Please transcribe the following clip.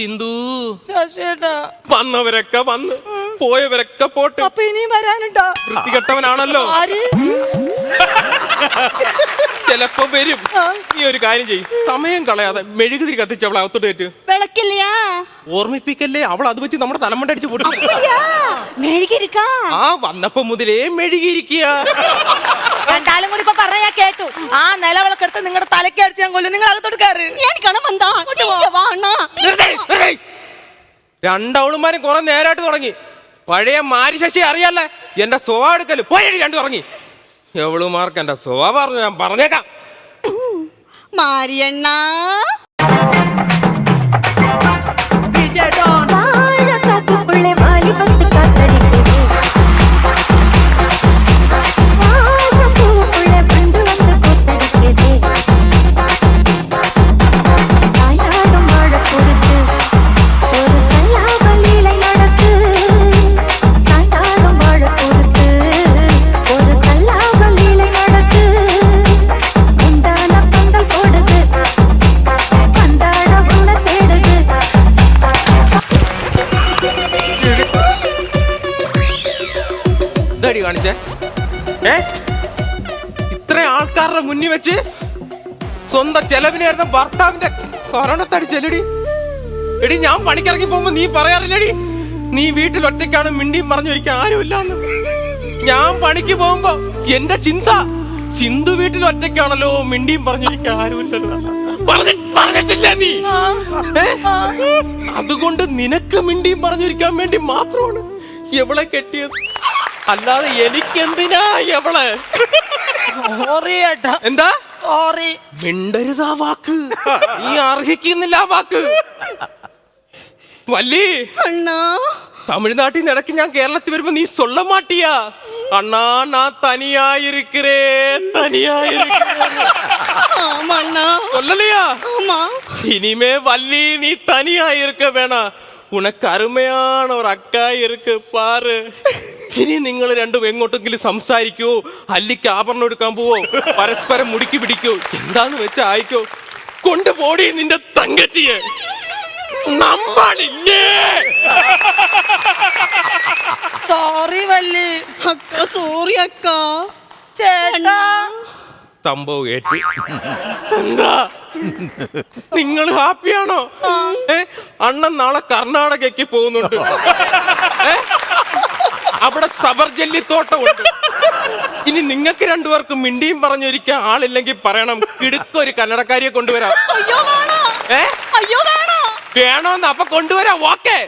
സിന്ധു. ശശിയേട്ടാ. വന്നവരൊക്കെ വന്ന് പോയവരൊക്കെ പോട്ട്. അപ്പൊ ഇനിയും വരാനുണ്ടോ? വൃത്തികെട്ടവനാണല്ലോ. ആര്? ചിലപ്പോ വരും. നീ ഒരു കാര്യം ചെയ്യും. സമയം കളയാതെ മെഴുകുതിരി കത്തിച്ച് അവളെ അകത്തോട്ട് കയറ്റു. വിളക്കില്ലയാ? ഓർമ്മിപ്പിക്കല്ലേ? അവൾ അത് വെച്ച് നമ്മുടെ തലമണ്ട അടിച്ചു പൊട്ടി. മെഴുകിരിക്കാ ആ വന്നപ്പോ മുതലേ മെഴുകിയിരിക്കുക. രണ്ടാളും കൂടി ഇപ്പൊ പറയാ കേട്ടു. ആ നിലവിളക്കെടുത്ത് നിങ്ങളുടെ തലക്കടിച്ച് ഞാൻ കൊല്ലും. നിങ്ങൾ അകത്തോട്ട് കയറി. എനിക്കാണ് നിർത്തേ. രണ്ടവളുമാരും കുറെ നേരായിട്ട് തുടങ്ങി. പഴയ മാരിശശി അറിയാല്ലേ? എന്റെ സ്വഭാവം എടുക്കൽ. പോയടി രണ്ടു തുടങ്ങി. എവളുമാർക്ക് എന്റെ സ്വഭാവം ഞാൻ പറഞ്ഞേക്കാം. മാരിയണ്ണ. ഇതടി കാണിച്ചേ. ഏ? ഇത്ര ആൾക്കാരുടെ മുന്നിൽ വെച്ച് സ്വന്തം ചെലവിനായിരുന്ന ഭർത്താവിന്റെ കൊറോണത്തടി ചെല്ലടി. എടി ഞാൻ പണിക്കിറങ്ങി പോകുമ്പോ നീ പറയാറില്ലടി. നീ വീട്ടിൽ ഒറ്റയ്ക്കാണ് മിണ്ടിയും പറഞ്ഞു ഒരിക്കൽ ആരുമില്ലാന്ന്. ഞാൻ പണിക്ക് പോകുമ്പോ എന്റെ ചിന്ത സിന്ധു വീട്ടിൽ ഒറ്റയ്ക്കാണല്ലോ മിണ്ടിയും പറഞ്ഞിരിക്കാൻ ആരുമില്ലല്ലോ. പറഞ്ഞി- പറഞ്ഞിട്ടില്ല നീ? അതുകൊണ്ട് നിനക്ക് മിണ്ടിയും പറഞ്ഞിരിക്കാൻ വേണ്ടി മാത്രമാണ് എവിടെ കെട്ടിയത്. അല്ലാതെ എനിക്കെന്തിനാ എവൾ സോറി എന്താ? സോറി മിണ്ടരുത് ആ വാക്ക്. നീ അർഹിക്കുന്നില്ല ആ വാക്ക്. വല്ലി അണ്ണാ. തമിഴ്നാട്ടിൽ നിന്ന് ഞാൻ കേരളത്തിൽ വരുമ്പോ നീ സൊല്ല മാട്ടിയാ. അണ്ണാ നാ തനിയായിരിക്കേ തനിയായിരിക്കേ இனிமே வள்ளி நீ தனியா இருக்க வேணாம் உனக்கு அருமையான ஒரு ഇനി നിങ്ങൾ രണ്ടും എങ്ങോട്ടെങ്കിലും സംസാരിക്കോ. അല്ലിക്ക് ആഭരണം എടുക്കാൻ പോവോ. പരസ്പരം മുടുക്കി പിടിക്കോ. എന്താന്ന് വെച്ചാ ആയിക്കോ. കൊണ്ടുപോടി നിന്റെ തങ്കച്ചിയെ. നമ്മളില്ലേ സോറി വല്ലി അക്ക സോറി അക്ക. ചേട്ടാ. സംഭവം ഏറ്റു. എന്താ? നിങ്ങൾ ഹാപ്പിയാണോ ഏ? അണ്ണൻ നാളെ കർണാടകയ്ക്ക് പോകുന്നുണ്ട്? അവിടെ സബർജല്ലിത്തോട്ടമുണ്ട് ഇനി നിങ്ങൾക്ക് രണ്ടുപേർക്കും മിണ്ടിയും പറഞ്ഞൊരിക്കാൻ ആളില്ലെങ്കിൽ പറയണം കിടുക്കൊരു കന്നടക്കാരിയെ കൊണ്ടുവരാം വേണോന്ന് അപ്പൊ കൊണ്ടുവരാം ഓക്കേ